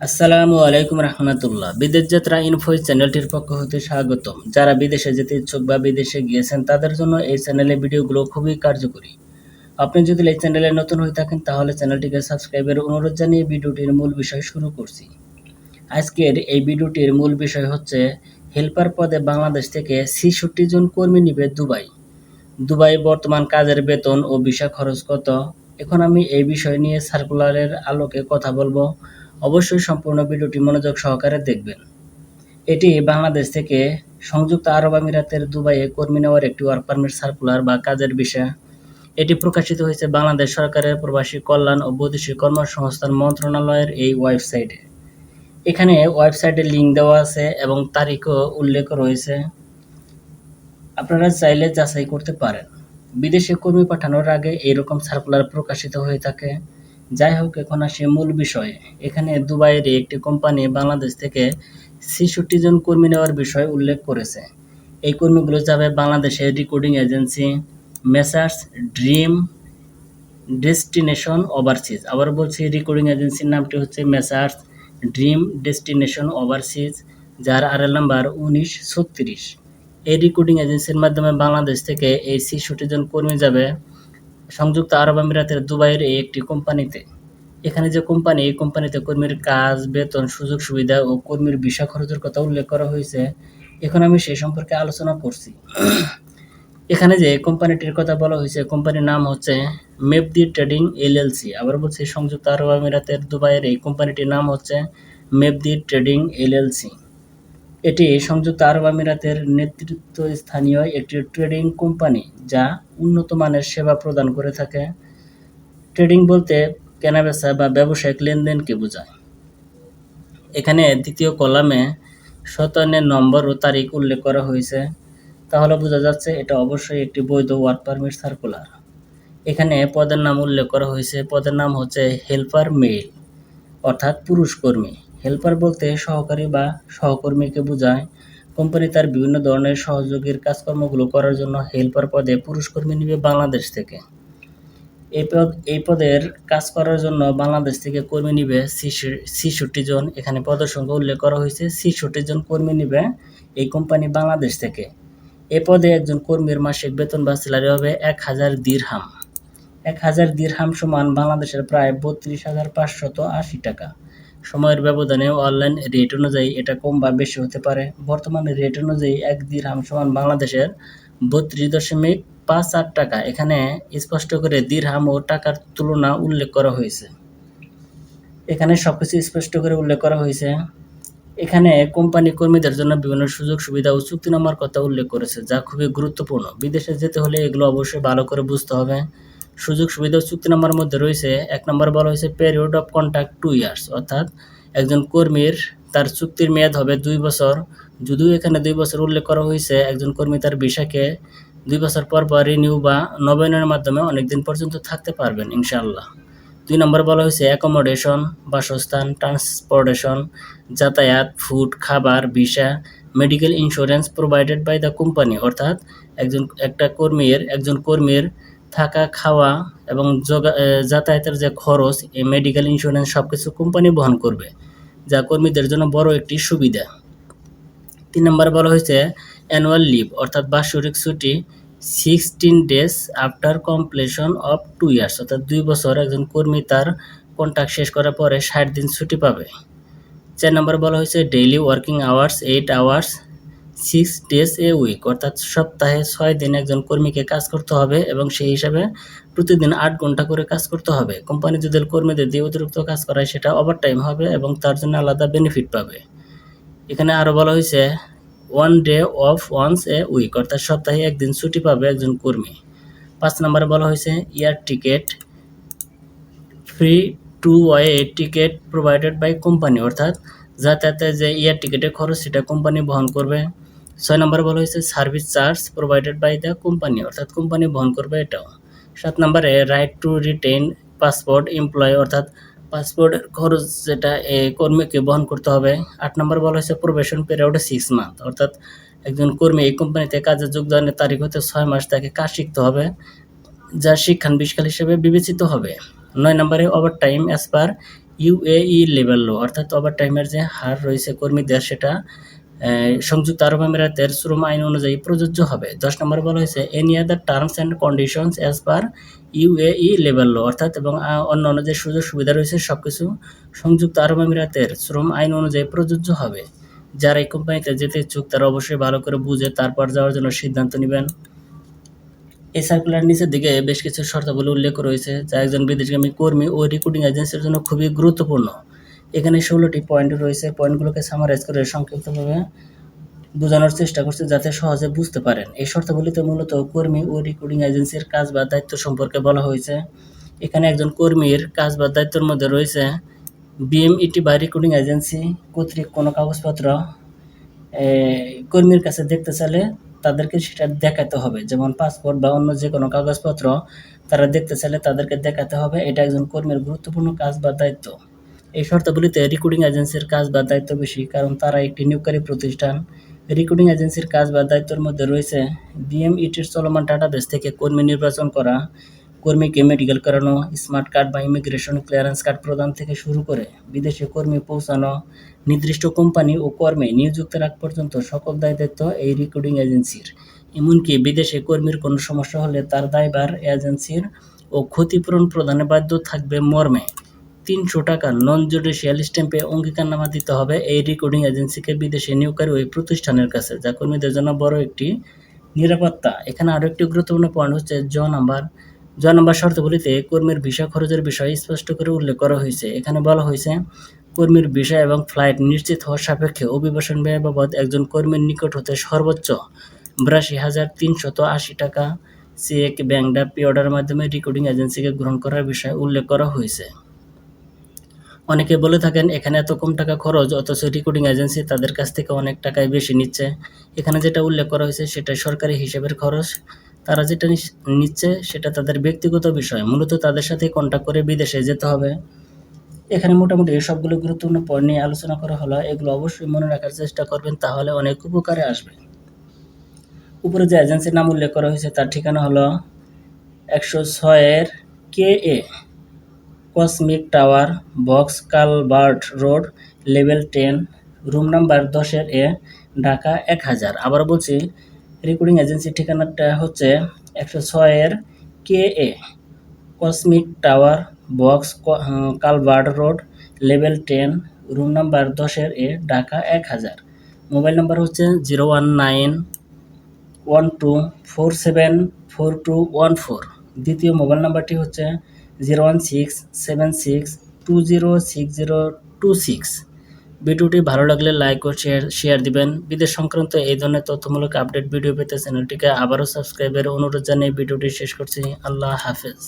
আসসালামু আলাইকুম রহমতুল্লাহ। বিদেশ যাত্রা ইনফো চ্যানেলটির পক্ষ হতে স্বাগতম। যারা বিদেশে যেতে ইচ্ছুক বা বিদেশে গিয়েছেন, তাদের জন্য এই চ্যানেলের ভিডিওগুলো খুবই কার্যকরী। আপনি যদি এই চ্যানেলে নতুন হয়ে থাকেন, তাহলে চ্যানেলটিকে সাবস্ক্রাইবের অনুরোধ জানিয়ে ভিডিওটির মূল বিষয় শুরু করছি। আজকের এই ভিডিওটির মূল বিষয় হচ্ছে, হেল্পার পদে বাংলাদেশ থেকে ছেষট্টি জন কর্মী নিবে দুবাই। দুবাই বর্তমান কাজের বেতন ও বিষয় খরচ কত? এখন আমি এই বিষয় নিয়ে সার্কুলারের আলোকে কথা বলব। অবশ্যই সম্পূর্ণ ভিডিওটি মনোযোগ সহকারে দেখবেন। এটি বাংলাদেশ থেকে সংযুক্ত আরব আমিরাতের দুবাইয়ে কর্মী নেওয়ার একটি ওয়ার্ক পারমিট সার্কুলার বা কাজের বিষয়। এটি প্রকাশিত হয়েছে বাংলাদেশ সরকারের প্রবাসী কল্যাণ ও বৈদেশিক কর্মসংস্থান মন্ত্রণালয়ের এই ওয়েবসাইটে। এখানে ওয়েবসাইটের লিঙ্ক দেওয়া আছে এবং তারিখও উল্লেখ রয়েছে। আপনারা চাইলে যাচাই করতে পারেন। বিদেশে কর্মী পাঠানোর আগে এরকম সার্কুলার প্রকাশিত হয়ে থাকে। যাই হোক এখন আসি মূল বিষয়ে। এখানে দুবাইয়ের একটি কোম্পানি বাংলাদেশ থেকে ছেষট্টি জন কর্মী নেওয়ার বিষয় উল্লেখ করেছে। এই কর্মীগুলো যাবে বাংলাদেশের recording agency, Messrs, Dream, Destination, Overseas. আবার বলছি, রেকর্ডিং এজেন্সির নামটি হচ্ছে মেসার্স ড্রিম ডেস্টিনেশন, ওভারসিজ, যার আরএল নাম্বার উনিশ ছত্রিশ। এই রেকর্ডিং এজেন্সির মাধ্যমে বাংলাদেশ থেকে এই ছেষট্টি জন কর্মী যাবে সংযুক্ত আরব আমিরাতের দুবাইয়ের এই একটি কোম্পানিতে। এখানে যে কোম্পানি, এই কোম্পানিতে কর্মীর কাজ, বেতন, সুযোগ সুবিধা ও কর্মীর ভিসা খরচের কথা উল্লেখ করা হয়েছে। এখন আমি সেই সম্পর্কে আলোচনা করছি। এখানে যে কোম্পানিটির কথা বলা হয়েছে, কোম্পানির নাম হচ্ছে মেপদি ট্রেডিং এলএলসি। আবার বলছি, সংযুক্ত আরব আমিরাতের দুবাইয়ের এই কোম্পানিটির নাম হচ্ছে মেপদি ট্রেডিং এলএলসি। এটি সংযুক্ত আরব আমিরাতের নেতৃত্ব স্থানীয় একটি ট্রেডিং কোম্পানি যা উন্নত মানের সেবা প্রদান করে থাকে। ট্রেডিং বলতে কেনাবেচা বা ব্যবসায়িক লেনদেনকে বোঝায়। এখানে দ্বিতীয় কলামে শতানের নম্বর ও তারিখ উল্লেখ করা হয়েছে। তাহলে বোঝা যাচ্ছে এটা অবশ্যই একটি বৈধ ওয়ার্ক পারমিট সার্কুলার। এখানে পদের নাম উল্লেখ করা হয়েছে। পদের নাম হচ্ছে হেল্পার মেল অর্থাৎ পুরুষ কর্মী। হেল্পার বলতে সহকারী বা সহকর্মীকে বোঝায়। কোম্পানি তার বিভিন্ন ধরনের সহযোগীর কাজকর্মগুলো করার জন্য হেল্পার পদে পুরুষ কর্মী নিবে বাংলাদেশ থেকে। এই পদ এই পদের কাজ করার জন্য বাংলাদেশ থেকে কর্মী নিবে ছিষট্টি জন। এখানে পদের সংখ্যা উল্লেখ করা হয়েছে, ছিষট্টি জন কর্মী নিবে এই কোম্পানি বাংলাদেশ থেকে। এ পদে একজন কর্মীর মাসিক বেতন বা স্যালারি হবে এক হাজার দিরহাম। এক হাজার দিরহাম সমান বাংলাদেশের প্রায় বত্রিশ হাজার পাঁচশত আশি টাকা। সময়ের ব্যবধানে অনলাইন রেট অনুযায়ী এটা কম বা বেশি হতে পারে। বর্তমানে রেট অনুযায়ী এক দিরহাম সমান বাংলাদেশের বত্রিশ দশমিক পাঁচ আট টাকা। এখানে স্পষ্ট করে দিরহাম ও টাকার তুলনা উল্লেখ করা হয়েছে। এখানে সবকিছু স্পষ্ট করে উল্লেখ করা হয়েছে। এখানে কোম্পানি কর্মীদের জন্য বিভিন্ন সুযোগ, সুবিধা ও চুক্তিনামার কথা উল্লেখ করেছে, যা খুবই গুরুত্বপূর্ণ। বিদেশে যেতে হলে এগুলো অবশ্যই ভালো করে বুঝতে হবে। সুযোগ সুবিধা ও চুক্তিনামার মধ্যে রয়েছে, এক নম্বর বলা হয়েছে period of contact two years অর্থাৎ একজন কর্মীর তার চুক্তির মেয়াদ হবে দুই বছর। যদিও এখানে দুই বছর উল্লেখ করা হয়েছে, একজন কর্মী তার বিষয়কে দুই বছর পর পর রিনিউ বা নবায়নের মাধ্যমে অনেকদিন পর্যন্ত থাকতে পারবেন, ইনশাআল্লাহ। দুই নম্বর বলা হয়েছে অ্যাকোমোডেশন বাসস্থান ট্রান্সপোর্টেশন যাতায়াত ফুড খাবার, visa medical insurance provided by the company অর্থাৎ একজন, একটা কর্মীর, একজন কর্মীর থাকা, খাওয়া এবং যাতায়াতের যে খরচ, এই মেডিকেল ইন্স্যুরেন্স সব কিছু কোম্পানি বহন করবে, যা কর্মীদের জন্য বড় একটি সুবিধা। তিন নম্বর বলা হয়েছে অ্যানুয়াল লিভ অর্থাৎ বাৎসরিক ছুটি sixteen days after completion of two years অর্থাৎ দুই বছর একজন কর্মী তার কন্ট্রাক্ট শেষ করার পরে ষাট দিন ছুটি পাবে। চার নম্বর বলা হয়েছে daily working hours eight hours six days a week অর্থাৎ সপ্তাহে ছয় দিন একজন কর্মীকে কাজ করতে হবে এবং সেই হিসাবে প্রতিদিন আট ঘণ্টা করে কাজ করতে হবে। কোম্পানি যদি কর্মীদের দিয়ে অতিরিক্ত কাজ করায়, সেটা ওভার টাইম হবে এবং তার জন্য আলাদা বেনিফিট পাবে। এখানে আরও বলা হয়েছে one day off once a week অর্থাৎ সপ্তাহে একদিন ছুটি পাবে একজন কর্মী। পাঁচ নম্বরে বলা হয়েছে air ticket free two way ticket provided by company অর্থাৎ যাতায়াতের যে ইয়ার টিকেটের খরচ, সেটা কোম্পানি বহন করবে। ছয় নম্বরে বলা হয়েছে, service charge provided by the company অর্থাৎ কোম্পানি বহন করবে এটাও। সাত নম্বরে, right to retain passport employ অর্থাৎ পাসপোর্টের খরচ যেটা এই কর্মীকে বহন করতে হবে। আট নম্বর বলা হয়েছে, প্রবেশন পিরিয়ড সিক্স মান্থ অর্থাৎ একজন কর্মী এই কোম্পানিতে কাজে যোগদানের তারিখ হতে ছয় মাস তাকে কাজ শিখতে হবে, যা শিক্ষানবিষ্কাল হিসেবে বিবেচিত হবে। নয় নম্বরে overtime as per UAE level অর্থাৎ ওভার টাইমের যে হার রয়েছে কর্মীদের, সেটা সংযুক্ত আরব আমিরাতের শ্রম আইন অনুযায়ী প্রযোজ্য হবে। দশ নম্বর বলা হয়েছে any other terms and conditions as per UAE level লো অর্থাৎ, এবং অন্য অন্য যে সুযোগ সুবিধা রয়েছে সব কিছু সংযুক্ত আরব আমিরাতের শ্রম আইন অনুযায়ী প্রযোজ্য হবে। যারা এই কোম্পানিতে যেতে ইচ্ছুক, তারা অবশ্যই ভালো করে বুঝে তারপর যাওয়ার জন্য সিদ্ধান্ত নেবেন। এই সার্কুলার নিচের দিকে বেশ কিছু শর্তাবলী উল্লেখ রয়েছে, যা একজন বিদেশগামী কর্মী ও রিক্রুটিং এজেন্সির জন্য খুবই গুরুত্বপূর্ণ। এখানে ষোলোটি পয়েন্ট রয়েছে। পয়েন্টগুলোকে সামারাইজ করে সংক্ষিপ্তভাবে বোঝানোর চেষ্টা করছে যাতে সহজে বুঝতে পারেন। এই শর্তাবলীতে মূলত কর্মী ও রিক্রুটিং এজেন্সির কাজ বা দায়িত্ব সম্পর্কে বলা হয়েছে। এখানে একজন কর্মীর কাজ বা দায়িত্বের মধ্যে রয়েছে বিএমইটি বা রিক্রুটিং এজেন্সি কর্তৃক কোনো কাগজপত্র। কর্মীর কাছে দেখতে চাইলে তাদেরকে সেটা দেখাতে হবে। যেমন পাসপোর্ট বা অন্য যে কোনো কাগজপত্র তারা দেখতে চাইলে তাদেরকে দেখাতে হবে। এটা একজন কর্মীর গুরুত্বপূর্ণ কাজ বা দায়িত্ব। এই শর্তাবলীতে রিক্রুটিং এজেন্সির কাজ বা দায়িত্ব বেশি, কারণ তারা একটি নিয়োগকারী প্রতিষ্ঠান। রিক্রুটিং এজেন্সির কাজ বা দায়িত্বের মধ্যে রয়েছে বিএমইটির চলমান ডাটাবেস থেকে কর্মী নির্বাচন করা, কর্মীকে মেডিকেল করানো স্মার্ট কার্ড বা ইমিগ্রেশন ক্লিয়ারেন্স কার্ড প্রদান থেকে শুরু করে বিদেশে কর্মী পৌঁছানো, নির্দিষ্ট কোম্পানি ও কর্মে নিযুক্ত রাখ পর্যন্ত সকল দায় দায়িত্ব এই রিক্রুটিং এজেন্সির এমনকি বিদেশে কর্মীর কোনো সমস্যা হলে তার দায়ভার এজেন্সির ও ক্ষতিপূরণ প্রদানে বাধ্য থাকবে মর্মে। তিনশো টাকা। নন জুডিশিয়াল স্ট্যাম্পে অঙ্গীকারনামা দিতে হবে। এই রেকর্ডিং এজেন্সিকে বিদেশে নিয়োগকারী ওই প্রতিষ্ঠানের কাছে। যা কর্মীদের জন্য বড় একটি নিরাপত্তা। এখানে আরও একটি গুরুত্বপূর্ণ পয়েন্ট হচ্ছে জ নাম্বার। জ নাম্বার শর্তগুলিতে কর্মীর ভিসা খরচের বিষয়ে স্পষ্ট করে উল্লেখ করা হয়েছে। এখানে বলা হয়েছে, কর্মীর ভিসা এবং ফ্লাইট নিশ্চিত হওয়ার সাপেক্ষে অভিবাসন ব্যয় বাবদ একজন কর্মীর নিকট হতে সর্বোচ্চ বিরাশি হাজার তিনশত আশি টাকা। চেক, ব্যাংক ডা পে অর্ডারের মাধ্যমে রেকর্ডিং এজেন্সিকে গ্রহণ করার বিষয়ে উল্লেখ করা হয়েছে। অনেকে বলে থাকেন, এখানে এত কম টাকা খরচ, অথচ রেকর্ডিং এজেন্সি তাদের কাছ থেকে অনেক টাকায় বেশি নিচ্ছে। এখানে যেটা উল্লেখ করা হয়েছে, সেটা সরকারি হিসেবের খরচ। তারা যেটা নিচ্ছে, সেটা তাদের ব্যক্তিগত বিষয়। মূলত তাদের সাথে কন্ট্যাক্ট করে বিদেশে যেতে হবে। এখানে মোটামুটি সবগুলো গুরুত্বপূর্ণ পয়েন্ট নিয়ে আলোচনা করা হলো। এগুলো অবশ্যই মনে রাখার চেষ্টা করবেন, তাহলে অনেক উপকারে আসবে। উপরে যে এজেন্সির নাম উল্লেখ করা হয়েছে, তার ঠিকানা হলো একশো ছয়ের K A. Cosmic Tower Box Culvert Road level ten room number দশের এ, ঢাকা এক হাজার। আবার বলছি রেকর্ডিং এজেন্সির ঠিকানাটা হচ্ছে একশো ছয়ের K A. Cosmic Tower Box Culvert Road level ten room number দশের এ, ঢাকা এক হাজার। মোবাইল নাম্বার হচ্ছে zero one nine one two four seven four two one four. দ্বিতীয় মোবাইল নাম্বারটি হচ্ছে zero one six seven six two zero six zero two six. ভিডিওটি ভালো লাগলে লাইক ও শেয়ার শেয়ার দিবেন। বিদেশ সংক্রান্ত এই ধরনের তথ্যমূলক আপডেট ভিডিও পেতে চ্যানেলটিকে আবারও সাবস্ক্রাইবের অনুরোধ জানিয়ে ভিডিওটি শেষ করছি। আল্লাহ হাফেজ।